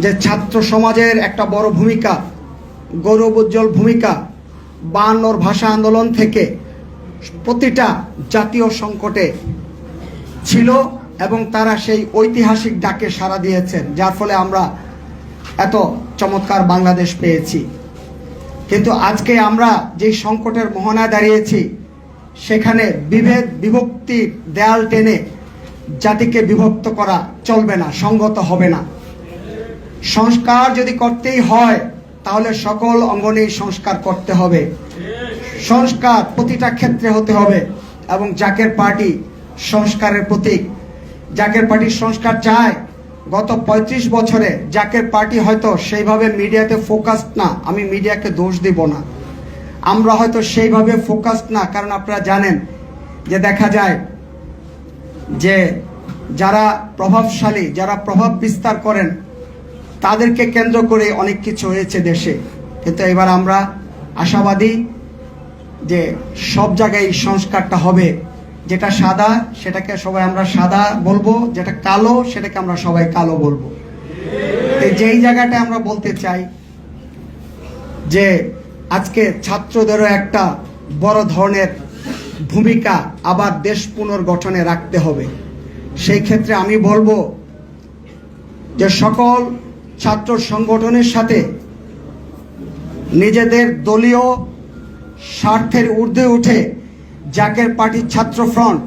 যে ছাত্র সমাজের একটা বড় ভূমিকা গৌরবোজ্জ্বল ভূমিকা, বায়ান্নর ভাষা আন্দোলন থেকে প্রতিটা জাতীয় সংকটে ছিল এবং তারা সেই ঐতিহাসিক ডাকে সাড়া দিয়েছেন, যার ফলে আমরা এত চমৎকার বাংলাদেশ পেয়েছি। কিন্তু আজকে আমরা যে সংকটের মোহনায় দাঁড়িয়েছি, সেখানে বিভেদ, বিভক্তি, দেয়াল টেনে জাতিকে বিভক্ত করা চলবে না, সঙ্গত হবে না। সংস্কার যদি করতেই হয়, তাহলে সকল অঙ্গনেই সংস্কার করতে হবে। সংস্কার প্রতিটা ক্ষেত্রে হতে হবে এবং জাকের পার্টি সংস্কারের প্রতীক। জাকের পার্টি সংস্কার চায়। গত ৩৫ বছরে জাকের পার্টি হয়তো সেইভাবে মিডিয়াতে ফোকাস না, আমি মিডিয়াকে দোষ দিব না। আমরা হয়তো সেইভাবে ফোকাস না, কারণ আপনারা জানেন যে দেখা যায় যে যারা প্রভাবশালী, যারা প্রভাব বিস্তার করেন তাদেরকে কেন্দ্র করে অনেক কিছু হয়েছে দেশে। কিন্তু এবার আমরা আশাবাদী যে সব জায়গায় সংস্কারটা হবে। যেটা সাদা, সেটাকে সবাই আমরা সাদা বলব। যেটা কালো, সেটাকে আমরা সবাই কালো বলব। যেই জায়গাটা আমরা বলতে চাই যে আজকে ছাত্রদেরও একটা বড় ধরনের ভূমিকা আবার দেশ পুনর্গঠনে রাখতে হবে। সেই ক্ষেত্রে আমি বলব যে সকল ছাত্র সংগঠনের সাথে নিজেদের দলীয় স্বার্থের ঊর্ধ্বে উঠে জাকের পার্টির ছাত্র ফ্রন্ট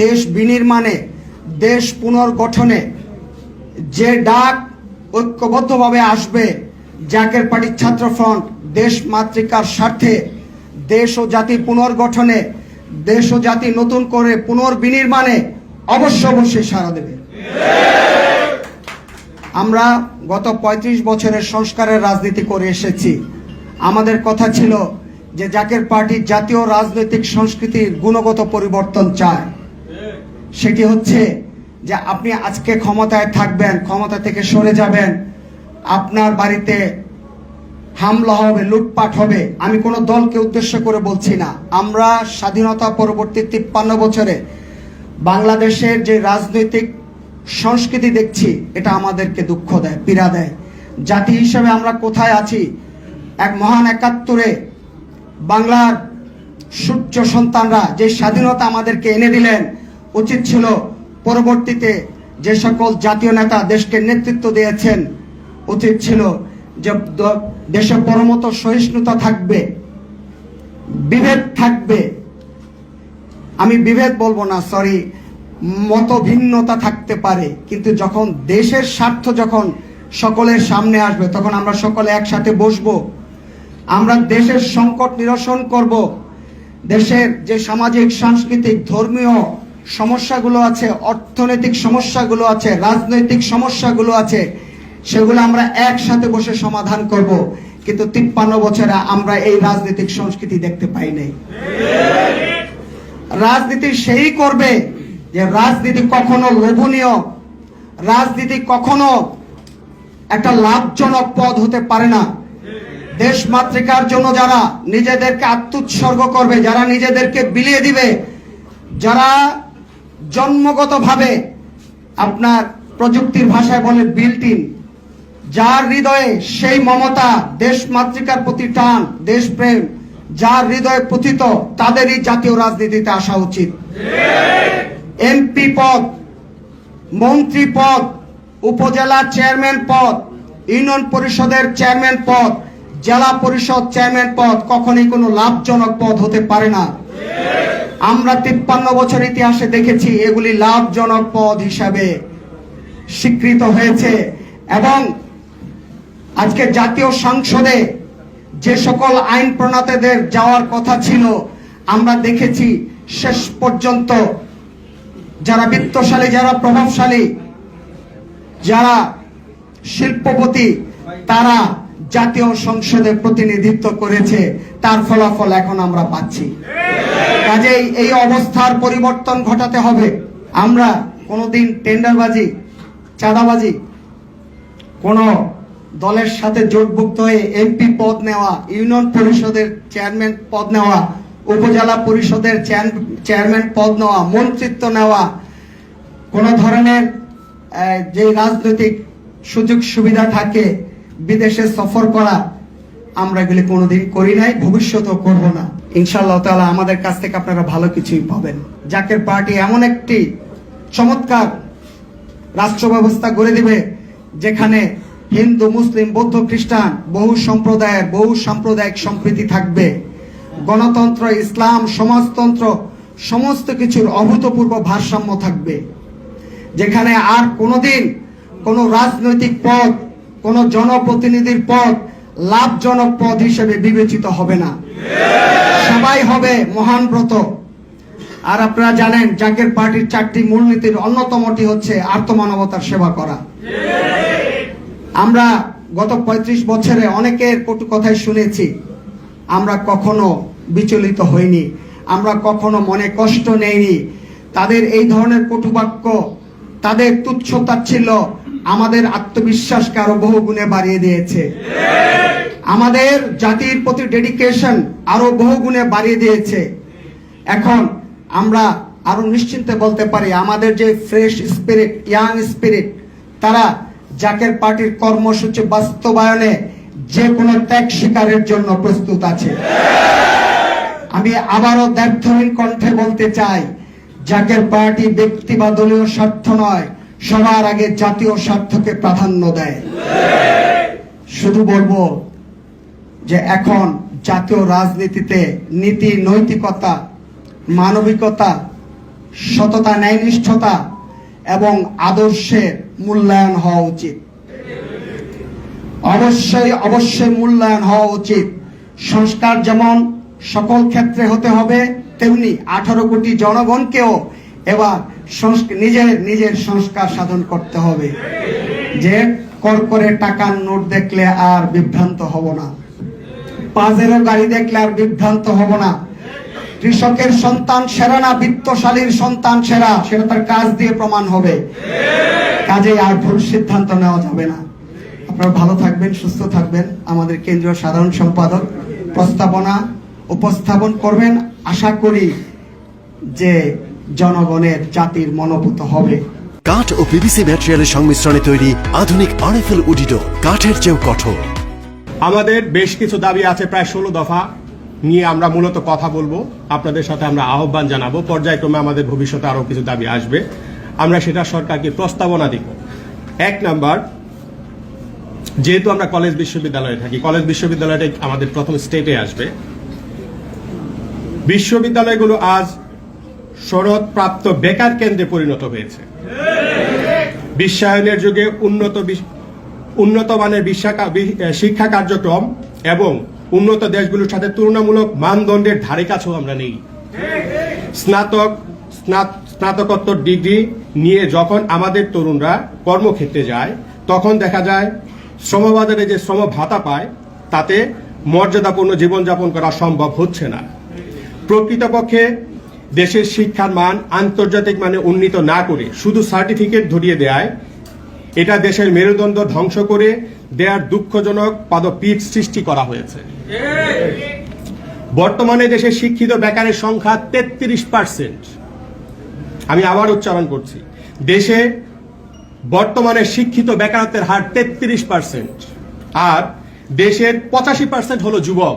দেশ বিনির্মাণে, দেশ পুনর্গঠনে যে ডাক ঐক্যবদ্ধভাবে আসবে, জাকের পার্টির ছাত্র ফ্রন্ট দেশ মাতৃকার স্বার্থে, দেশ ও জাতি পুনর্গঠনে, দেশ ও জাতি নতুন করে পুনর্বিনির্মাণে অবশ্য অবশ্যই সাড়া দেবে। আমরা গত ৩৫ বছরের সংস্কারের রাজনীতি করে এসেছি। আমাদের কথা ছিল যে জাকের পার্টি জাতীয় রাজনৈতিক সংস্কৃতির গুণগত পরিবর্তন চায়। সেটি হচ্ছে যে আপনি আজকে ক্ষমতায় থাকবেন, ক্ষমতা থেকে সরে যাবেন, আপনার বাড়িতে হামলা হবে, লুটপাট হবে, আমি কোনো দলকে উদ্দেশ্য করে বলছি না। আমরা স্বাধীনতা পরবর্তী তিপ্পান্ন বছরে বাংলাদেশের যে রাজনৈতিক সংস্কৃতি দেখছি, এটা আমাদেরকে দুঃখ দেয়, পীড়া দেয়। জাতি হিসেবে আমরা কোথায় আছি? এক মহান একাত্তরে বাংলার সূর্য সন্তানরা যে স্বাধীনতা আমাদেরকে এনে দিলেন, উচিত ছিল পরবর্তীতে যে সকল জাতীয় নেতা দেশকে নেতৃত্ব দিয়েছেন, উচিত ছিল যে দেশে পরমত সহিষ্ণুতা থাকবে, বিভেদ থাকবে। আমি বিভেদ বলব না সরি মত ভিন্নতা থাকতে পারে, কিন্তু যখন দেশের স্বার্থ যখন সকলের সামনে আসবে, তখন আমরা সকলে একসাথে বসবো, আমরা দেশের সংকট নিরসন করব, দেশের যে সামাজিক, সাংস্কৃতিক, ধর্মীয় সমস্যাগুলো আছে, অর্থনৈতিক সমস্যাগুলো আছে, রাজনৈতিক সমস্যাগুলো আছে, সেগুলো আমরা একসাথে বসে সমাধান করব, কিন্তু তিপ্পান্ন বছরে আমরা এই রাজনৈতিক সংস্কৃতি দেখতে পাই নাই। রাজনীতি সেই করবে যে রাজনীতি কখনো লোভনীয়, রাজনীতি কখনো একটা লাভজনক পদ হতে পারে না। দেশ মাতৃকার জন্য যারা নিজেদেরকে আত্মোৎসর্গ করবে, যারা নিজেদেরকে বিলিয়ে দিবে, যারা জন্মগতভাবে আপনার প্রযুক্তির ভাষায় বলে বিল্ট ইন যার হৃদয়ে সেই মমতা দেশ মাতৃকার প্রতি টান দেশপ্রেম যার হৃদয়ে পতিত, তাদেরই জাতীয় রাজনীতিতে আসা উচিত। এমপি পদ, মন্ত্রী পদ, উপজেলা চেয়ারম্যান পদ, ইউনিয়ন পরিষদের চেয়ারম্যান পদ, জেলা পরিষদ চেয়ারম্যান পদ, কখনই কোনো লাভজনক পদ হতে পারে না। আমরা তিপ্পান্ন বছর ইতিহাসে দেখেছি এগুলি লাভজনক পদ হিসাবে স্বীকৃত হয়েছে এবং আজকে জাতীয় সংসদে যে সকল আইন প্রণেতাদের যাওয়ার কথা ছিল, আমরা দেখেছি শেষ পর্যন্ত যারা বিত্তশালী, যারা প্রভাবশালী, যারা শিল্পপতি, তারা জাতীয় সংসদে প্রতিনিধিত্ব করেছে। তার ফলাফল এখন আমরা পাচ্ছি। কাজেই এই অবস্থার পরিবর্তন ঘটাতে হবে। আমরা কোনোদিন টেন্ডারবাজি, চাঁদাবাজি, কোন দলের সাথে জোটভুক্ত হয়ে এমপি পদ নেওয়া, ইউনিয়ন পরিষদের চেয়ারম্যান পদ নেওয়া উপজেলা পরিষদের চেয়ারম্যান পদ নেওয়া, মন্ত্রিত্ব নেওয়া, কোন ধরনের যে রাজনৈতিক সুযোগ সুবিধা থাকে বিদেশে সফর করা, আমরা এগুলি কোনোদিন করি নাই, ভবিষ্যতেও করব না। ইনশাআল্লাহ তাআলা আমাদের কাছ থেকে আপনারা ভালো কিছুই পাবেন। জাকের পার্টি এমন একটি চমৎকার রাষ্ট্র ব্যবস্থা গড়ে দিবে, যেখানে হিন্দু, মুসলিম, বৌদ্ধ, খ্রিস্টান বহু সম্প্রদায়ের, বহু সাম্প্রদায়িক সম্প্রীতি থাকবে। গণতন্ত্র, ইসলাম, সমাজতন্ত্র, সমস্ত কিছুর অভূতপূর্ব ভারসাম্য থাকবে। যেখানে আর কোনোদিন কোনো রাজনৈতিক পদ, কোনো জনপ্রতিনিধির পদ লাভজনক পদ হিসেবে বিবেচিত হবে না। সবাই হবে মহান ব্রত। আর আপনারা জানেন জাকের পার্টির চারটি মূলনীতির অন্যতমটি হচ্ছে আর্তমানবতার সেবা করা। আমরা গত ৩৫ বছরে অনেকের কটু কথাই শুনেছি, আমরা কখনো বিচলিত হইনি। আমরা কখনো মনে কষ্ট নেইনি। তাদের এই ধরনের কটুবাক্য, তাদের তুচ্ছ তাচ্ছিল্য আমাদের আত্মবিশ্বাসকে আরও বহু গুণে বাড়িয়ে দিয়েছে। আমাদের জাতির প্রতি ডেডিকেশন আরও বহু গুণে বাড়িয়ে দিয়েছে। এখন আমরা আরও নিশ্চিন্তে বলতে পারি, আমাদের যে ফ্রেশ স্পিরিট ইয়াং স্পিরিট তারা জাকের পার্টির কর্মসূচি বাস্তবায়নে যে কোনো ত্যাগ স্বীকারের জন্য প্রস্তুত আছে। আমি আবারও দ্ব্যর্থহীন কণ্ঠে বলতে চাই জাকের পার্টি ব্যক্তি বা দলীয় স্বার্থ নয়, সবার আগে জাতীয় স্বার্থকে প্রাধান্য দেয়। শুধু বলব যে এখন জাতীয় রাজনীতিতে নীতি, নৈতিকতা, মানবিকতা, সততা, ন্যায়নিষ্ঠতা এবং আদর্শের মূল্যায়ন হওয়া উচিত। অবশ্যই অবশ্যই মূল্যায়ন হওয়া উচিত। সংস্কার যেমন সকল ক্ষেত্রে হতে হবে, তেমনি আঠারো কোটি জনগণকেও এবার নিজের নিজের সংস্কার সাধন করতে হবে। যে করকরে টাকার নোট দেখলে আর বিভ্রান্ত হব না। পাঁচেরও গাড়ি দেখলে আর বিভ্রান্ত হব না। কৃষকের সন্তান সেরা না বিত্তশালীর সন্তান সেরা, সেটা তার কাজ দিয়ে প্রমাণ হবে। কাজে আর ভুল সিদ্ধান্ত নেওয়া যাবে না। আপনারা ভালো থাকবেন, সুস্থ থাকবেন। আমাদের কেন্দ্রীয় সাধারণ সম্পাদক, প্রস্তাবনা উপস্থাপন করবেন আশা করি যে জনগণের জাতির মনোভূত হবে। কাঠ ও পিভিসি ম্যাটেরিয়ালের সংমিশ্রণে তৈরি আধুনিক আরএফএল উডিডো কাঠের চেয়েও কঠোর। আমাদের বেশ কিছু দাবি আছে প্রায় ষোলো দফা নিয়ে আমরা মূলত কথা বলব। আপনাদের সাথে আমরা আহ্বান জানাব। পর্যায়ক্রমে আমাদের ভবিষ্যতে আরও কিছু দাবি আসবে। আমরা সেটা সরকারকে প্রস্তাবনা দিব। এক নাম্বার যেহেতু আমরা কলেজ বিশ্ববিদ্যালয়ে থাকি কলেজ বিশ্ববিদ্যালয়টাই আমাদের প্রথম স্টেটে আসবে। বিশ্ববিদ্যালয়গুলো আজ শরৎ প্রাপ্ত বেকার কেন্দ্রে পরিণত হয়েছে। বিশ্বায়নের যুগে উন্নত উন্নত মানের শিক্ষা কার্যক্রম এবং উন্নত দেশগুলোর সাথে তুলনামূলক মানদণ্ডের ধারে কাছেও আমরা নেই। স্নাতক স্না- স্নাতকোত্তর ডিগ্রি নিয়ে যখন আমাদের তরুণরা কর্মক্ষেত্রে যায়, তখন দেখা যায় শ্রমবাজারে যে শ্রম ভাতা পায়, তাতে মর্যাদাপূর্ণ জীবনযাপন করা সম্ভব হচ্ছে না। প্রকৃতপক্ষে দেশের শিক্ষার মান আন্তর্জাতিক মানে উন্নীত না করে শুধু সার্টিফিকেট ধরিয়ে দেয়, এটা দেশের মেরুদণ্ড ধ্বংস করে দেয়ার দুঃখজনক পাদপীঠ সৃষ্টি করা হয়েছে। বর্তমানে দেশে শিক্ষিত বেকারের সংখ্যা তেত্রিশ পার্সেন্ট। আমি আবার উচ্চারণ করছি। দেশে বর্তমানে শিক্ষিত বেকারত্বের হার তেত্রিশ পার্সেন্ট। আর দেশের পঁচাশি পার্সেন্ট হলো যুবক।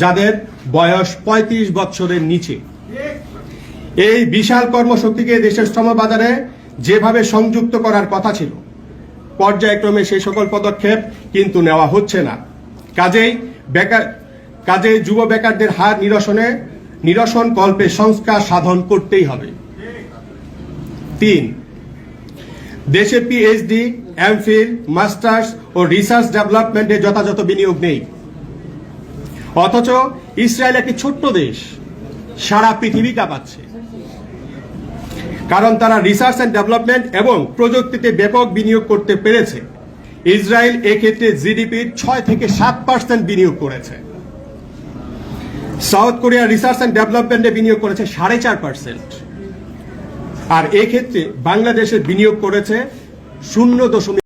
যাদের বয়স ৩৫ বছরের নিচে। এই বিশাল কর্মশক্তিকে দেশের শ্রমবাজারে যেভাবে সংযুক্ত করার কথা ছিল, পর্যায়ক্রমে সেই সকল পদক্ষেপ কিন্তু নেওয়া হচ্ছে না। কাজেই বেকার, কাজেই যুব বেকারদের হার নিরসনে, নিরসন কল্পে সংস্কার সাধন করতেই হবে। তিন, দেশে পিএইচডি এমফিল মাস্টার্স ও রিসার্চ ডেভেলপমেন্টে যথাযথ বিনিয়োগ নেই। অথচ ইসরায়েল একটি ছোট্ট দেশ। সারা পৃথিবী কাঁপাচ্ছে। কারণ তারা রিসার্চ অ্যান্ড ডেভেলপমেন্ট এবং প্রযুক্তিতে ব্যাপক বিনিয়োগ করতে পেরেছে। ইসরায়েল এক্ষেত্রে জিডিপির ছয় থেকে সাত পার্সেন্ট বিনিয়োগ করেছে। সাউথ কোরিয়া রিসার্চ অ্যান্ড ডেভেলপমেন্টে বিনিয়োগ করেছে সাড়ে চার পার্সেন্ট আর এক্ষেত্রে বাংলাদেশের বিনিয়োগ করেছে শূন্য দশমিক